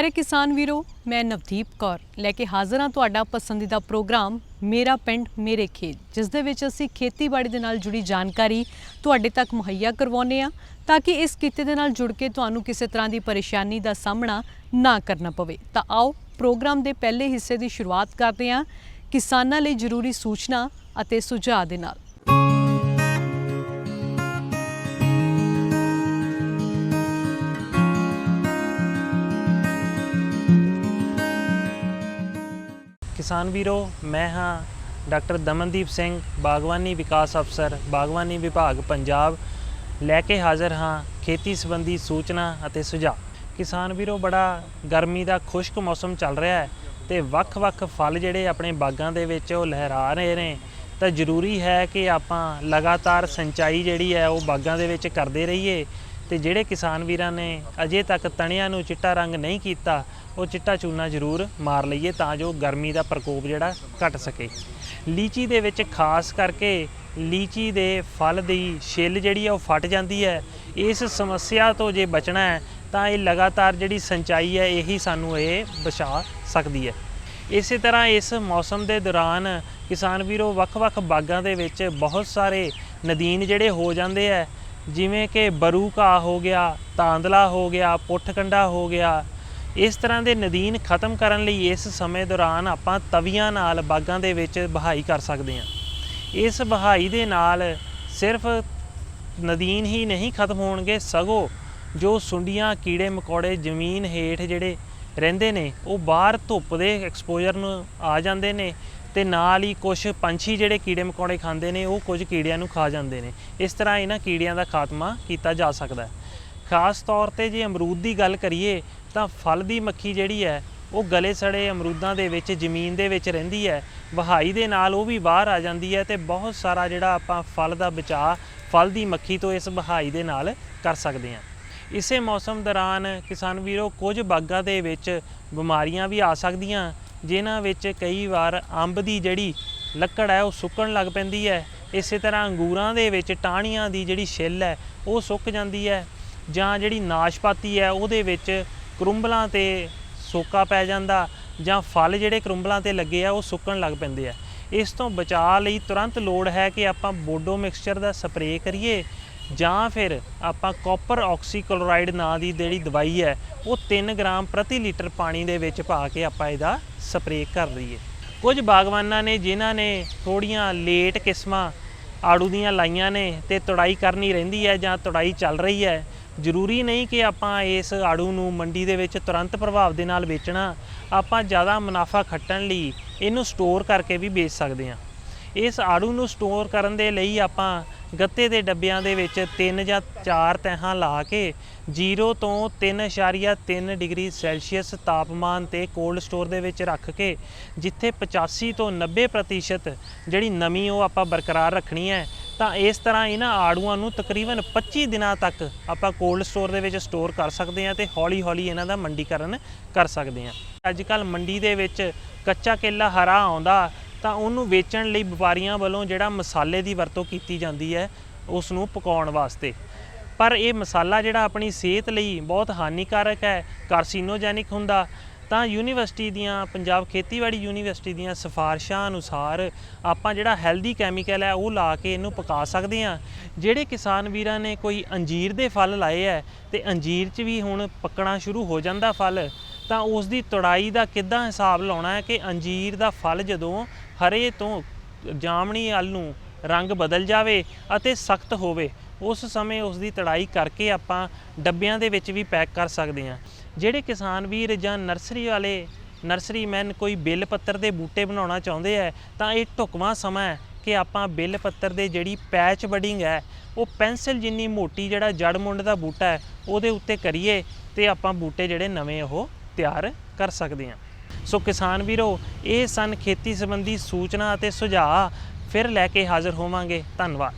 ਪਿਆਰੇ ਕਿਸਾਨ ਵੀਰੋ, ਮੈਂ ਨਵਦੀਪ ਕੌਰ ਲੈ ਕੇ ਹਾਜ਼ਰ ਹਾਂ ਤੁਹਾਡਾ ਪਸੰਦੀਦਾ ਪ੍ਰੋਗਰਾਮ ਮੇਰਾ ਪਿੰਡ, ਮੇਰੇ ਖੇਤ, ਜਿਸ ਦੇ ਵਿੱਚ ਅਸੀਂ ਖੇਤੀਬਾੜੀ ਦੇ ਨਾਲ ਜੁੜੀ ਜਾਣਕਾਰੀ ਤੁਹਾਡੇ ਤੱਕ ਮੁਹੱਈਆ ਕਰਵਾਉਂਦੇ ਹਾਂ ਤਾਂ ਕਿ ਇਸ ਕਿੱਤੇ ਦੇ ਨਾਲ ਜੁੜ ਕੇ ਤੁਹਾਨੂੰ ਕਿਸੇ ਤਰ੍ਹਾਂ ਦੀ ਪਰੇਸ਼ਾਨੀ ਦਾ ਸਾਹਮਣਾ ਨਾ ਕਰਨਾ ਪਵੇ। ਤਾਂ ਆਓ ਪ੍ਰੋਗਰਾਮ ਦੇ ਪਹਿਲੇ ਹਿੱਸੇ ਦੀ ਸ਼ੁਰੂਆਤ ਕਰਦੇ ਹਾਂ ਕਿਸਾਨਾਂ ਲਈ ਜ਼ਰੂਰੀ ਸੂਚਨਾ ਅਤੇ ਸੁਝਾਅ ਦੇ ਨਾਲ। ਕਿਸਾਨ ਵੀਰੋ, ਮੈਂ ਹਾਂ ਡਾਕਟਰ ਦਮਨਦੀਪ ਸਿੰਘ, ਬਾਗਵਾਨੀ ਵਿਕਾਸ ਅਫਸਰ, ਬਾਗਵਾਨੀ ਵਿਭਾਗ, ਪੰਜਾਬ। ਲੈ ਕੇ ਹਾਜ਼ਰ ਹਾਂ ਖੇਤੀ ਸੰਬੰਧੀ ਸੂਚਨਾ ਅਤੇ ਸੁਝਾਅ। ਕਿਸਾਨ ਵੀਰੋ, ਬੜਾ ਗਰਮੀ ਦਾ ਖੁਸ਼ਕ ਮੌਸਮ ਚੱਲ ਰਿਹਾ ਹੈ ਤੇ ਵੱਖ-ਵੱਖ ਫਲ ਜਿਹੜੇ ਆਪਣੇ ਬਾਗਾਂ ਦੇ ਵਿੱਚ ਉਹ ਲਹਿਰਾ ਰਹੇ ਨੇ। ਤਾਂ ਜ਼ਰੂਰੀ ਹੈ ਕਿ ਆਪਾਂ ਲਗਾਤਾਰ ਸਿੰਚਾਈ ਜਿਹੜੀ ਹੈ ਉਹ ਬਾਗਾਂ ਦੇ ਵਿੱਚ ਕਰਦੇ ਰਹੀਏ। ਤੇ ਜਿਹੜੇ ਕਿਸਾਨ ਵੀਰਾਂ ਨੇ ਅਜੇ ਤੱਕ ਤਣਿਆਂ ਨੂੰ ਚਿੱਟਾ ਰੰਗ ਨਹੀਂ ਕੀਤਾ, ਉਹ ਚਿੱਟਾ ਚੂਨਾ ਜ਼ਰੂਰ ਮਾਰ ਲਈਏ ਤਾਂ ਜੋ ਗਰਮੀ ਦਾ ਪ੍ਰਕੋਪ ਜਿਹੜਾ ਘਟ ਸਕੇ। ਲੀਚੀ ਦੇ ਵਿੱਚ ਖਾਸ ਕਰਕੇ ਲੀਚੀ ਦੇ ਫਲ ਦੀ ਛਿੱਲ ਜਿਹੜੀ ਹੈ ਉਹ ਫਟ ਜਾਂਦੀ ਹੈ। ਇਸ ਸਮੱਸਿਆ ਤੋਂ ਜੇ ਬਚਣਾ ਹੈ, ਤਾਂ ਇਹ ਲਗਾਤਾਰ ਜਿਹੜੀ ਸਿੰਚਾਈ ਹੈ, ਇਹੀ ਸਾਨੂੰ ਇਹ ਬਚਾ ਸਕਦੀ ਹੈ। ਇਸੇ ਤਰ੍ਹਾਂ ਇਸ ਮੌਸਮ ਦੇ ਦੌਰਾਨ ਕਿਸਾਨ ਵੀਰੋ, ਵੱਖ-ਵੱਖ ਬਾਗਾਂ ਦੇ ਵਿੱਚ ਬਹੁਤ ਸਾਰੇ ਨਦੀਨ ਜਿਹੜੇ ਹੋ ਜਾਂਦੇ ਆ ਜਿਵੇਂ ਕਿ ਬਰੂ ਘਾਹ ਹੋ ਗਿਆ, ਤਾਂਦਲਾ ਹੋ ਗਿਆ, ਪੁੱਠਕੰਡਾ ਹੋ ਗਿਆ, ਇਸ ਤਰ੍ਹਾਂ ਦੇ ਨਦੀਨ ਖਤਮ ਕਰਨ ਲਈ ਇਸ ਸਮੇਂ ਦੌਰਾਨ ਆਪਾਂ ਤਵੀਆਂ ਨਾਲ ਬਾਗਾਂ ਦੇ ਵਿੱਚ ਬਹਾਈ ਕਰ ਸਕਦੇ ਹਾਂ। ਇਸ ਬਹਾਈ ਦੇ ਨਾਲ ਸਿਰਫ ਨਦੀਨ ਹੀ ਨਹੀਂ ਖਤਮ ਹੋਣਗੇ, ਸਗੋਂ ਜੋ ਸੁੰਡੀਆਂ, ਕੀੜੇ, ਮਕੌੜੇ, ਜ਼ਮੀਨ ਹੇਠ ਜਿਹੜੇ ਰਹਿੰਦੇ ਨੇ, ਉਹ ਬਾਹਰ ਧੁੱਪ ਦੇ ਐਕਸਪੋਜ਼ਰ ਨੂੰ ਆ ਜਾਂਦੇ ਨੇ ਤੇ ਨਾਲ ਹੀ ਕੁਝ ਪੰਛੀ ਜਿਹੜੇ ਕੀੜੇ ਮਕੌੜੇ ਖਾਂਦੇ ਨੇ, ਉਹ ਕੁਝ ਕੀੜਿਆਂ ਨੂੰ ਖਾ ਜਾਂਦੇ ਨੇ। ਇਸ ਤਰ੍ਹਾਂ ਇਹਨਾਂ ਕੀੜਿਆਂ ਦਾ ਖਾਤਮਾ ਕੀਤਾ ਜਾ ਸਕਦਾ ਹੈ। ਖਾਸ ਤੌਰ ਤੇ ਜੇ ਅਮਰੂਦ ਦੀ ਗੱਲ ਕਰੀਏ, ਤਾਂ ਫਲ ਦੀ ਮੱਖੀ ਜਿਹੜੀ ਹੈ, ਉਹ ਗਲੇ ਸੜੇ ਅਮਰੂਦਾਂ ਦੇ ਵਿੱਚ, ਜ਼ਮੀਨ ਦੇ ਵਿੱਚ ਰਹਿੰਦੀ ਹੈ। ਵਹਾਈ ਦੇ ਨਾਲ ਉਹ ਵੀ ਬਾਹਰ ਆ ਜਾਂਦੀ ਹੈ ਤੇ ਬਹੁਤ ਸਾਰਾ ਜਿਹੜਾ ਆਪਾਂ ਫਲ ਦਾ ਬਚਾਅ, ਫਲ ਦੀ ਮੱਖੀ ਤੋਂ ਇਸ ਵਹਾਈ ਦੇ ਨਾਲ ਕਰ ਸਕਦੇ ਹਾਂ। ਇਸੇ ਮੌਸਮ ਦੌਰਾਨ ਕਿਸਾਨ ਵੀਰੋ, ਕੁਝ ਬਾਗਾਂ ਦੇ ਵਿੱਚ ਬਿਮਾਰੀਆਂ ਵੀ ਆ ਸਕਦੀਆਂ। ਜਿਨ੍ਹਾਂ ਵਿੱਚ ਕਈ ਵਾਰ ਅੰਬ ਦੀ ਜਿਹੜੀ ਲੱਕੜ ਹੈ, ਉਹ ਸੁੱਕਣ ਲੱਗ ਪੈਂਦੀ ਹੈ। ਇਸੇ ਤਰ੍ਹਾਂ ਅੰਗੂਰਾਂ ਦੇ ਵਿੱਚ ਟਾਹਣੀਆਂ ਦੀ ਜਿਹੜੀ ਛਿੱਲ ਹੈ, ਉਹ ਸੁੱਕ ਜਾਂਦੀ ਹੈ ਜਾਂ ਜਿਹੜੀ ਨਾਸ਼ਪਾਤੀ ਹੈ, ਉਹਦੇ ਵਿੱਚ ਕਰੁੰਬਲਾਂ ਤੇ ਸੋਕਾ ਪੈ ਜਾਂਦਾ ਜਾਂ ਫਲ ਜਿਹੜੇ ਕਰੁੰਬਲਾਂ ਤੇ ਲੱਗੇ ਆ, ਉਹ ਸੁੱਕਣ ਲੱਗ ਪੈਂਦੇ ਆ। ਇਸ ਤੋਂ ਬਚਾਅ ਲਈ ਤੁਰੰਤ ਲੋੜ ਹੈ ਕਿ ਆਪਾਂ ਬੋਡੋ ਮਿਕਸਚਰ ਦਾ ਸਪਰੇਅ ਕਰੀਏ ਜਾਂ ਫਿਰ ਆਪਾਂ ਕਾਪਰ ਆਕਸੀਕਲੋਰਾਈਡ ਨਾਂ ਦੀ ਜਿਹੜੀ ਦਵਾਈ ਹੈ, ਉਹ 3 ਗ੍ਰਾਮ ਪ੍ਰਤੀ ਲੀਟਰ ਪਾਣੀ ਦੇ ਵਿੱਚ ਪਾ ਕੇ ਆਪਾਂ ਇਹਦਾ ਸਪਰੇਅ ਕਰ ਲਈਏ। ਕੁਝ ਬਾਗਵਾਨਾਂ ਨੇ ਜਿਨ੍ਹਾਂ ਨੇ ਥੋੜੀਆਂ ਲੇਟ ਕਿਸਮਾਂ ਆੜੂ ਦੀਆਂ ਲਾਈਆਂ ਨੇ ਤੇ ਤੜਾਈ ਕਰਨੀ ਰਹਿੰਦੀ ਹੈ ਜਾਂ ਤੜਾਈ ਚੱਲ ਰਹੀ ਹੈ, ਜ਼ਰੂਰੀ ਨਹੀਂ ਕਿ ਆਪਾਂ ਇਸ ਆੜੂ ਨੂੰ ਮੰਡੀ ਦੇ ਵਿੱਚ ਤੁਰੰਤ ਪ੍ਰਭਾਵ ਦੇ ਨਾਲ ਵੇਚਣਾ, ਆਪਾਂ ਜ਼ਿਆਦਾ ਮੁਨਾਫਾ ਖੱਟਣ ਲਈ ਇਹਨੂੰ ਸਟੋਰ ਕਰਕੇ ਵੀ ਵੇਚ ਸਕਦੇ ਹਾਂ। ਇਸ ਆੜੂ ਨੂੰ ਸਟੋਰ ਕਰਨ ਦੇ ਲਈ ਆਪਾਂ ਗੱਤੇ ਦੇ ਡੱਬਿਆਂ ਦੇ ਵਿੱਚ ਤਿੰਨ ਜਾਂ ਚਾਰ ਤਹਾਂ ਲਾ ਕੇ 0 ਤੋਂ 3.3 ਡਿਗਰੀ ਸੈਲਸੀਅਸ ਤਾਪਮਾਨ ਤੇ ਕੋਲਡ ਸਟੋਰ ਦੇ ਵਿੱਚ ਰੱਖ ਕੇ, ਜਿੱਥੇ 85 ਤੋਂ 90% ਜਿਹੜੀ ਨਮੀ ਉਹ ਆਪਾਂ ਬਰਕਰਾਰ ਰੱਖਣੀ ਹੈ, ਤਾਂ ਇਸ ਤਰ੍ਹਾਂ ਇਹਨਾਂ ਆੜੂਆਂ ਨੂੰ ਤਕਰੀਬਨ 25 ਦਿਨਾਂ ਤੱਕ ਆਪਾਂ ਕੋਲਡ ਸਟੋਰ ਦੇ ਵਿੱਚ ਸਟੋਰ ਕਰ ਸਕਦੇ ਹਾਂ ਤੇ ਹੌਲੀ-ਹੌਲੀ ਇਹਨਾਂ ਦਾ ਮੰਡੀਕਰਨ ਕਰ ਸਕਦੇ ਹਾਂ। ਅੱਜ ਕੱਲ ਮੰਡੀ ਦੇ ਵਿੱਚ ਕੱਚਾ ਕੇਲਾ ਹਰਾ ਆਉਂਦਾ ਤਾਂ ਉਹਨੂੰ ਵੇਚਣ ਲਈ ਵਪਾਰੀਆਂ ਵੱਲੋਂ ਜਿਹੜਾ ਮਸਾਲੇ ਦੀ ਵਰਤੋਂ ਕੀਤੀ ਜਾਂਦੀ ਹੈ ਉਸ ਨੂੰ ਪਕਾਉਣ ਵਾਸਤੇ। ਪਰ ਇਹ ਮਸਾਲਾ ਜਿਹੜਾ ਆਪਣੀ ਸਿਹਤ ਲਈ ਬਹੁਤ ਹਾਨੀਕਾਰਕ ਹੈ, ਕਾਰਸੀਨੋਜੈਨਿਕ ਹੁੰਦਾ। ਤਾਂ ਯੂਨੀਵਰਸਿਟੀ ਦੀਆਂ, ਪੰਜਾਬ ਖੇਤੀਬਾੜੀ ਯੂਨੀਵਰਸਿਟੀ ਦੀਆਂ ਸਿਫਾਰਿਸ਼ਾਂ ਅਨੁਸਾਰ ਆਪਾਂ ਜਿਹੜਾ ਹੈਲਦੀ ਕੈਮੀਕਲ ਹੈ, ਉਹ ਲਾ ਕੇ ਇਹਨੂੰ ਪਕਾ ਸਕਦੇ ਹਾਂ। ਜਿਹੜੇ ਕਿਸਾਨ ਵੀਰਾਂ ਨੇ ਕੋਈ ਅੰਜੀਰ ਦੇ ਫਲ ਲਾਏ ਹੈ ਤੇ ਅੰਜੀਰ 'ਚ ਵੀ ਹੁਣ ਪੱਕਣਾ ਸ਼ੁਰੂ ਹੋ ਜਾਂਦਾ ਫਲ, ਤਾਂ ਉਸ ਦੀ ਤੁੜਾਈ ਦਾ ਕਿੱਦਾਂ ਹਿਸਾਬ ਲਾਉਣਾ ਹੈ ਕਿ ਅੰਜੀਰ ਦਾ ਫਲ ਜਦੋਂ ਹਰੇ ਤੋਂ ਜਾਮਣੀ ਵੱਲ ਨੂੰ ਰੰਗ ਬਦਲ ਜਾਵੇ ਅਤੇ ਸਖਤ ਹੋਵੇ। ਉਸ ਸਮੇਂ ਉਸ ਦੀ ਤੜਾਈ ਕਰਕੇ ਆਪਾਂ ਡੱਬਿਆਂ ਦੇ ਵਿੱਚ ਵੀ ਪੈਕ ਕਰ ਸਕਦੇ ਹਾਂ। ਜਿਹੜੇ ਕਿਸਾਨ ਵੀਰ ਜਾਂ ਨਰਸਰੀ ਵਾਲੇ, ਨਰਸਰੀ ਮੈਨ ਕੋਈ ਬਿੱਲ ਪੱਤਰ ਦੇ ਬੂਟੇ ਬਣਾਉਣਾ ਚਾਹੁੰਦੇ ਹੈ ਤਾਂ ਇਹ ਢੁਕਵਾਂ ਸਮਾਂ ਹੈ ਕਿ ਆਪਾਂ ਬਿੱਲ ਪੱਤਰ ਦੇ ਜਿਹੜੀ ਪੈਚ ਬਡਿੰਗ ਹੈ, ਉਹ ਪੈਨਸਲ ਜਿੰਨੀ ਮੋਟੀ ਜਿਹੜਾ ਜੜ ਮੁੰਡ ਦਾ ਬੂਟਾ ਹੈ, ਉਹਦੇ ਉੱਤੇ ਕਰੀਏ ਤੇ ਆਪਾਂ ਬੂਟੇ ਜਿਹੜੇ ਨਵੇਂ ਉਹ ਤਿਆਰ ਕਰ ਸਕਦੇ ਹਾਂ। ਸੋ ਕਿਸਾਨ ਵੀਰੋ, ਇਹ ਸਨ ਖੇਤੀ ਸੰਬੰਧੀ ਸੂਚਨਾ ਅਤੇ ਸੁਝਾਅ। ਫਿਰ ਲੈ ਕੇ ਹਾਜ਼ਰ ਹੋਵਾਂਗੇ। ਧੰਨਵਾਦ।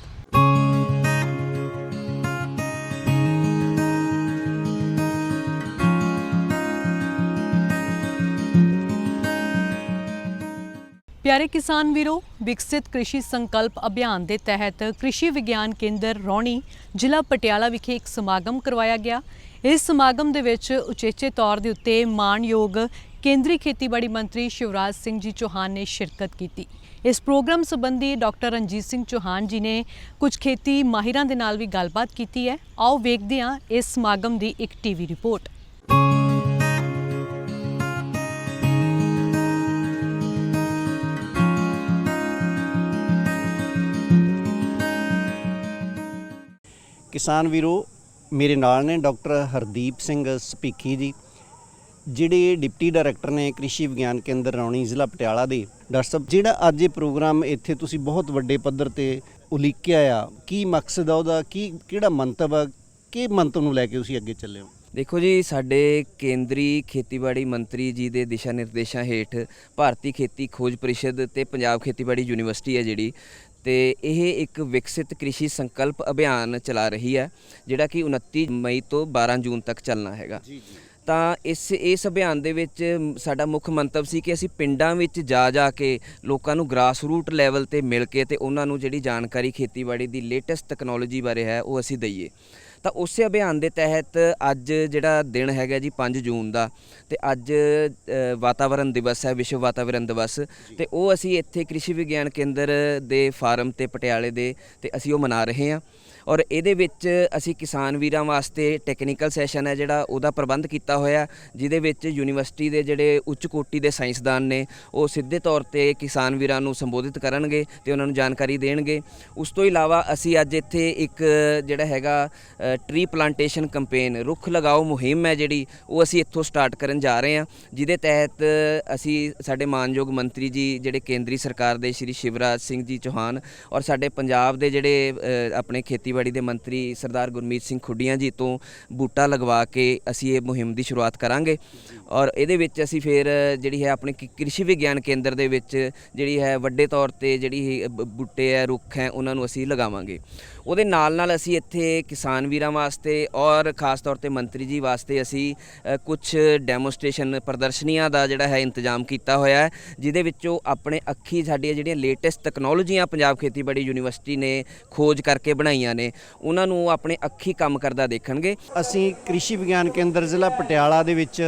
ਪਿਆਰੇ ਕਿਸਾਨ ਵੀਰੋ, ਵਿਕਸਿਤ ਕ੍ਰਿਸ਼ੀ ਸੰਕਲਪ ਅਭਿਆਨ ਦੇ ਤਹਿਤ ਕ੍ਰਿਸ਼ੀ ਵਿਗਿਆਨ ਕੇਂਦਰ ਰੌਣੀ, ਜ਼ਿਲ੍ਹਾ ਪਟਿਆਲਾ ਵਿਖੇ ਇੱਕ ਸਮਾਗਮ ਕਰਵਾਇਆ ਗਿਆ। ਇਸ ਸਮਾਗਮ ਦੇ ਵਿੱਚ ਉਚੇਚੇ ਤੌਰ ਦੇ ਉੱਤੇ ਮਾਣਯੋਗ ਕੇਂਦਰੀ ਖੇਤੀਬਾੜੀ ਮੰਤਰੀ ਸ਼ਿਵਰਾਜ ਸਿੰਘ ਜੀ ਚੌਹਾਨ ਨੇ ਸ਼ਿਰਕਤ ਕੀਤੀ। ਇਸ ਪ੍ਰੋਗਰਾਮ ਸੰਬੰਧੀ ਡਾਕਟਰ ਰਣਜੀਤ ਸਿੰਘ ਚੌਹਾਨ ਜੀ ਨੇ ਕੁਝ ਖੇਤੀ ਮਾਹਿਰਾਂ ਦੇ ਨਾਲ ਵੀ ਗੱਲਬਾਤ ਕੀਤੀ ਹੈ। ਆਓ ਵੇਖਦੇ ਹਾਂ ਇਸ ਸਮਾਗਮ ਦੀ ਇੱਕ ਟੀਵੀ ਰਿਪੋਰਟ। ਕਿਸਾਨ ਵੀਰੋ, ਮੇਰੇ ਨਾਲ ਨੇ ਡਾਕਟਰ ਹਰਦੀਪ ਸਿੰਘ ਸਪੀਖੀ ਜੀ। ਜਿਹੜੇ ਡਿਪਟੀ ਡਾਇਰੈਕਟਰ ਨੇ ਕ੍ਰਿਸ਼ੀ ਵਿਗਿਆਨ ਕੇਂਦਰ ਰੌਣੀ ਜ਼ਿਲ੍ਹਾ ਪਟਿਆਲਾ ਦੇ ਡਾਕਟਰ ਸਾਹਿਬ ਜਿਹੜਾ ਅੱਜ ਇਹ ਪ੍ਰੋਗਰਾਮ ਇੱਥੇ ਤੁਸੀਂ ਬਹੁਤ ਵੱਡੇ ਪੱਧਰ ਤੇ ਉਲੀਕਿਆ ਆ ਕੀ ਮਕਸਦ ਆ ਉਹਦਾ ਕੀ ਕਿਹੜਾ ਮੰਤਵ ਆ ਕੀ ਮੰਤਵ ਨੂੰ ਲੈ ਕੇ ਤੁਸੀਂ ਅੱਗੇ ਚੱਲੇ ਹੋ? ਦੇਖੋ ਜੀ ਸਾਡੇ ਕੇਂਦਰੀ ਖੇਤੀਬਾੜੀ ਮੰਤਰੀ ਜੀ ਦੇ ਦਿਸ਼ਾ ਨਿਰਦੇਸ਼ਾਂ ਹੇਠ ਭਾਰਤੀ ਖੇਤੀ ਖੋਜ ਪਰਿਸ਼ਦ ਤੇ ਪੰਜਾਬ ਖੇਤੀਬਾੜੀ ਯੂਨੀਵਰਸਿਟੀ ਹੈ ਜਿਹੜੀ ਤੇ ਇਹ ਇੱਕ ਵਿਕਸਿਤ ਕ੍ਰਿਸ਼ੀ ਸੰਕਲਪ ਅਭਿਆਨ ਚਲਾ ਰਹੀ ਹੈ ਜਿਹੜਾ ਕਿ 29 ਮਈ ਤੋਂ 12 ਜੂਨ ਤੱਕ ਚੱਲਣਾ ਹੈਗਾ। ਜੀ ਜੀ। ਤਾਂ ਇਸ ਇਸ ਅਭਿਆਨ ਦੇ ਵਿੱਚ ਸਾਡਾ ਮੁੱਖ ਮੰਤਵ ਸੀ ਕਿ ਅਸੀਂ ਪਿੰਡਾਂ ਵਿੱਚ ਜਾ ਜਾ ਕੇ ਲੋਕਾਂ ਨੂੰ ਗ੍ਰਾਸ ਰੂਟ ਲੈਵਲ ਤੇ ਮਿਲ ਕੇ ਤੇ ਉਹਨਾਂ ਨੂੰ ਜਿਹੜੀ ਜਾਣਕਾਰੀ ਖੇਤੀਬਾੜੀ ਦੀ ਲੇਟੈਸਟ ਟੈਕਨੋਲੋਜੀ ਬਾਰੇ ਹੈ ਉਹ ਅਸੀਂ ਦਈਏ। ਤਾਂ ਉਸੇ ਅਭਿਆਨ ਦੇ ਤਹਿਤ ਅੱਜ ਜਿਹੜਾ ਦਿਨ ਹੈਗਾ ਜੀ 5 ਜੂਨ ਦਾ ਤੇ ਅੱਜ ਅ, ਵਾਤਾਵਰਣ ਦਿਵਸ ਹੈ ਵਿਸ਼ਵ ਵਾਤਾਵਰਣ ਦਿਵਸ ਤੇ ਉਹ ਅਸੀਂ ਇੱਥੇ ਕ੍ਰਿਸ਼ੀ ਵਿਗਿਆਨ ਕੇਂਦਰ ਦੇ ਫਾਰਮ ਤੇ ਪਟਿਆਲੇ ਦੇ ਤੇ ਅਸੀਂ ਉਹ ਮਨਾ ਰਹੇ ਹਾਂ। ਔਰ ਇਹਦੇ ਵਿੱਚ ਅਸੀਂ ਕਿਸਾਨ ਵੀਰਾਂ ਵਾਸਤੇ ਟੈਕਨੀਕਲ ਸੈਸ਼ਨ ਹੈ ਜਿਹੜਾ ਉਹਦਾ ਪ੍ਰਬੰਧ ਕੀਤਾ ਹੋਇਆ ਜਿਹਦੇ ਵਿੱਚ ਯੂਨੀਵਰਸਿਟੀ ਦੇ ਜਿਹੜੇ ਉੱਚ ਕੋਟੀ ਦੇ ਸਾਇੰਸਦਾਨ ਨੇ, ਉਹ ਸਿੱਧੇ ਤੌਰ ਤੇ ਕਿਸਾਨ ਵੀਰਾਂ ਨੂੰ ਸੰਬੋਧਿਤ ਕਰਨਗੇ ਤੇ ਉਹਨਾਂ ਨੂੰ ਜਾਣਕਾਰੀ ਦੇਣਗੇ। ਉਸ ਤੋਂ ਇਲਾਵਾ ਅਸੀਂ ਅੱਜ ਇੱਥੇ ਇੱਕ ਜਿਹੜਾ ਹੈਗਾ ਟ੍ਰੀ ਪਲਾਂਟੇਸ਼ਨ ਕੈਂਪੇਨ ਰੁੱਖ ਲਗਾਓ ਮੁਹਿੰਮ ਹੈ ਜਿਹੜੀ, ਉਹ ਅਸੀਂ ਇੱਥੋਂ ਸਟਾਰਟ ਕਰਨ ਜਾ ਰਹੇ ਹਾਂ, ਜਿਹਦੇ ਤਹਿਤ ਅਸੀਂ ਸਾਡੇ ਮਾਨਯੋਗ ਮੰਤਰੀ ਜੀ, ਜਿਹੜੇ ਕੇਂਦਰੀ ਸਰਕਾਰ ਦੇ ਸ਼੍ਰੀ ਸ਼ਿਵਰਾਜ ਸਿੰਘ ਜੀ ਚੌਹਾਨ ਔਰ ਸਾਡੇ ਪੰਜਾਬ ਦੇ ਜਿਹੜੇ ਆਪਣੇ ਖੇਤੀ ਖੇਤੀਬਾੜੀ ਦੇ ਮੰਤਰੀ ਸਰਦਾਰ ਗੁਰਮੀਤ ਸਿੰਘ ਖੁੱਡੀਆਂ ਜੀ ਤੋਂ ਬੂਟਾ ਲਗਵਾ ਕੇ ਅਸੀਂ ਇਹ ਮੁਹਿੰਮ ਦੀ ਸ਼ੁਰੂਆਤ ਕਰਾਂਗੇ। ਔਰ ਇਹਦੇ ਵਿੱਚ ਅਸੀਂ ਫਿਰ ਜਿਹੜੀ ਹੈ ਆਪਣੇ ਕ੍ਰਿਸ਼ੀ ਵਿਗਿਆਨ ਕੇਂਦਰ ਦੇ ਵਿੱਚ ਜਿਹੜੀ ਹੈ ਵੱਡੇ ਤੌਰ ਤੇ ਜਿਹੜੀ ਬੂਟੇ ਹੈ, ਰੁੱਖ ਹੈ, ਉਹਨਾਂ ਨੂੰ ਅਸੀਂ ਲਗਾਵਾਂਗੇ। ਉਹਦੇ ਨਾਲ ਨਾਲ ਅਸੀਂ ਇੱਥੇ ਕਿਸਾਨ ਵੀਰਾਂ ਵਾਸਤੇ ਔਰ ਖਾਸ ਤੌਰ ਤੇ ਮੰਤਰੀ ਜੀ ਵਾਸਤੇ ਅਸੀਂ ਕੁਝ ਡੈਮੋਸਟ੍ਰੇਸ਼ਨ ਪ੍ਰਦਰਸ਼ਨੀਆਂ ਦਾ ਜਿਹੜਾ ਹੈ ਇੰਤਜ਼ਾਮ ਕੀਤਾ ਹੋਇਆ ਹੈ, ਜਿਹਦੇ ਵਿੱਚੋਂ ਆਪਣੇ ਅੱਖੀ ਸਾਡੀਆਂ ਜਿਹੜੀਆਂ ਲੇਟੈਸਟ ਟੈਕਨੋਲੋਜੀਆਂ ਪੰਜਾਬ ਖੇਤੀਬਾੜੀ ਯੂਨੀਵਰਸਿਟੀ ਨੇ ਖੋਜ ਕਰਕੇ ਬਣਾਈਆਂ ਨੇ, ਉਹਨਾਂ ਨੂੰ ਉਹ ਆਪਣੇ ਅੱਖੀ ਕੰਮ ਕਰਦਾ ਦੇਖਣਗੇ। ਅਸੀਂ ਕ੍ਰਿਸ਼ੀ ਵਿਗਿਆਨ ਕੇਂਦਰ ਜ਼ਿਲ੍ਹਾ ਪਟਿਆਲਾ ਦੇ ਵਿੱਚ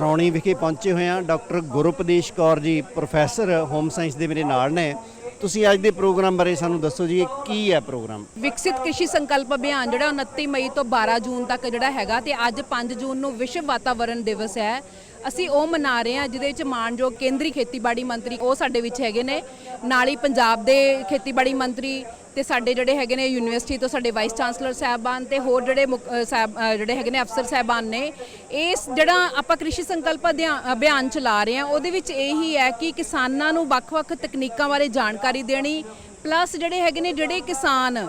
ਰੌਣੀ ਵਿਖੇ ਪਹੁੰਚੇ ਹੋਏ ਹਾਂ। Doctor ਗੁਰਉਪਦੇਸ਼ Kaur ji, professor, home science ਦੇ ਮੇਰੇ ਨਾਲ ਨੇ। ਤੁਸੀਂ ਅੱਜ ਦੇ ਪ੍ਰੋਗਰਾਮ ਬਾਰੇ ਸਾਨੂੰ ਦੱਸੋ ਜੀ, ਇਹ ਕੀ ਹੈ ਪ੍ਰੋਗਰਾਮ? ਵਿਕਸਿਤ ਕ੍ਰਿਸ਼ੀ ਸੰਕਲਪ ਅਭਿਆਨ ਜਿਹੜਾ 29 ਮਈ ਤੋਂ 12 ਜੂਨ ਤੱਕ ਜਿਹੜਾ ਹੈਗਾ ਤੇ ਅੱਜ 5 ਜੂਨ ਨੂੰ ਵਿਸ਼ਵ ਵਾਤਾਵਰਣ ਦਿਵਸ ਹੈ। ਅਸੀਂ ਉਹ ਮਨਾ ਰਹੇ ਹਾਂ ਜਿਹਦੇ ਵਿੱਚ ਮਾਨਯੋਗ ਕੇਂਦਰੀ ਖੇਤੀਬਾੜੀ ਮੰਤਰੀ ਉਹ ਸਾਡੇ ਵਿੱਚ ਹੈਗੇ ਨੇ। ਨਾਲ ਹੀ ਪੰਜਾਬ ਦੇ ਖੇਤੀਬਾੜੀ ਮੰਤਰੀ ਤੇ ਸਾਡੇ ਜਿਹੜੇ ਹੈਗੇ ਨੇ ਯੂਨੀਵਰਸਿਟੀ ਤੋਂ ਸਾਡੇ ਵਾਈਸ ਚਾਂਸਲਰ ਸਾਹਿਬਾਨ ਤੇ ਹੋਰ ਜਿਹੜੇ ਮੁੱਖ- ਸਾਹਿਬ ਜਿਹੜੇ ਹੈਗੇ ਨੇ ਅਫਸਰ ਸਾਹਿਬਾਨ ਨੇ, ਇਸ ਜਿਹੜਾ ਆਪਾਂ ਕ੍ਰਿਸ਼ੀ ਸੰਕਲਪ ਅਧਿਆ- ਅਭਿਆਨ ਚਲਾ ਰਹੇ ਹਾਂ, ਉਹਦੇ ਵਿੱਚ ਇਹੀ ਹੈ ਕਿ ਕਿਸਾਨਾਂ ਨੂੰ ਵੱਖ-ਵੱਖ ਤਕਨੀਕਾਂ ਬਾਰੇ ਜਾਣਕਾਰੀ ਦੇਣੀ ਪਲੱਸ ਜਿਹੜੇ ਹੈਗੇ ਨੇ ਜਿਹੜੇ ਕਿਸਾਨ